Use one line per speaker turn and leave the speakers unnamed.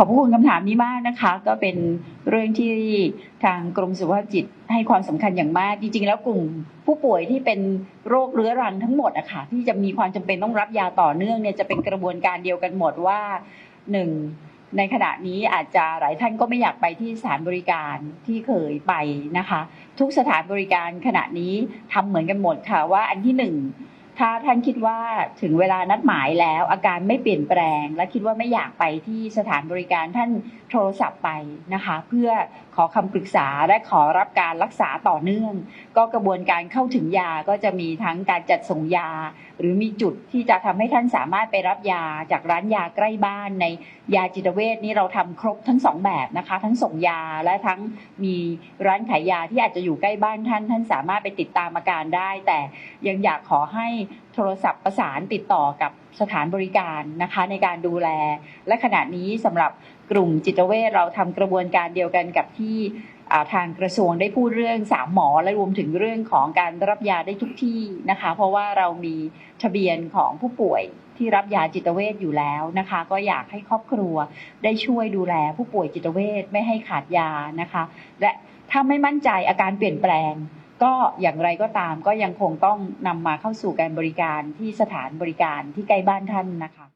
ขอบคุณคำถามนี้มากนะคะ ก็เป็นเรื่องที่ทางกรมสุขภาพจิตให้ความสำคัญอย่างมาก จริง ๆ แล้วกลุ่มผู้ป่วยที่เป็นโรคเรื้อรังทั้งหมดอะค่ะที่จะมีความจำเป็นต้องรับยาต่อเนื่องเนี่ยจะเป็นกระบวนการเดียวกันหมดว่าหนึ่งในขณะนี้อาจจะหลายท่านก็ไม่อยากไปที่สถานบริการที่เคยไปนะคะ ทุกสถานบริการขณะนี้ทำเหมือนกันหมดค่ะว่าอันที่หนึ่ง ถ้าท่านคิดว่าถึงเวลานัดหมายแล้วอาการไม่เปลี่ยนแปลง และคิดว่าไม่อยากไปที่สถานบริการท่านโทรศัพท์ไปนะคะ เพื่อขอคำปรึกษาและขอรับการรักษาต่อเนื่อง ก็กระบวนการเข้าถึงยาก็จะมีทั้งการจัดส่งยา หรือมีจุดที่จะทำให้ท่านสามารถไปรับยาจากร้านยาใกล้บ้านในยาจิตเวชนี่เราทำครบทั้งสองแบบนะคะ ทั้งส่งยาและทั้งมีร้านขายยาที่อาจจะอยู่ใกล้บ้านท่าน ท่านสามารถไปติดตามอาการได้ แต่ยังอยากขอให้โทรศัพท์ประสานติดต่อกับสถานบริการนะคะในการดูแล และขณะนี้สำหรับกลุ่มจิตเวชเราทำกระบวนการเดียวกันกับที่ทางกระทรวงได้พูดเรื่องสามหมอและรวมถึงเรื่องของการรับยาได้ทุกที่นะคะ เพราะว่าเรามีทะเบียนของผู้ป่วยที่รับยาจิตเวชอยู่แล้วนะคะ ก็อยากให้ครอบครัวได้ช่วยดูแลผู้ป่วยจิตเวชไม่ให้ขาดยานะคะ และถ้าไม่มั่นใจอาการเปลี่ยนแปลง ก็อย่างไรก็ตามก็ยังคงต้องนำมาเข้าสู่การบริการที่สถานบริการที่ใกล้บ้านท่านนะคะ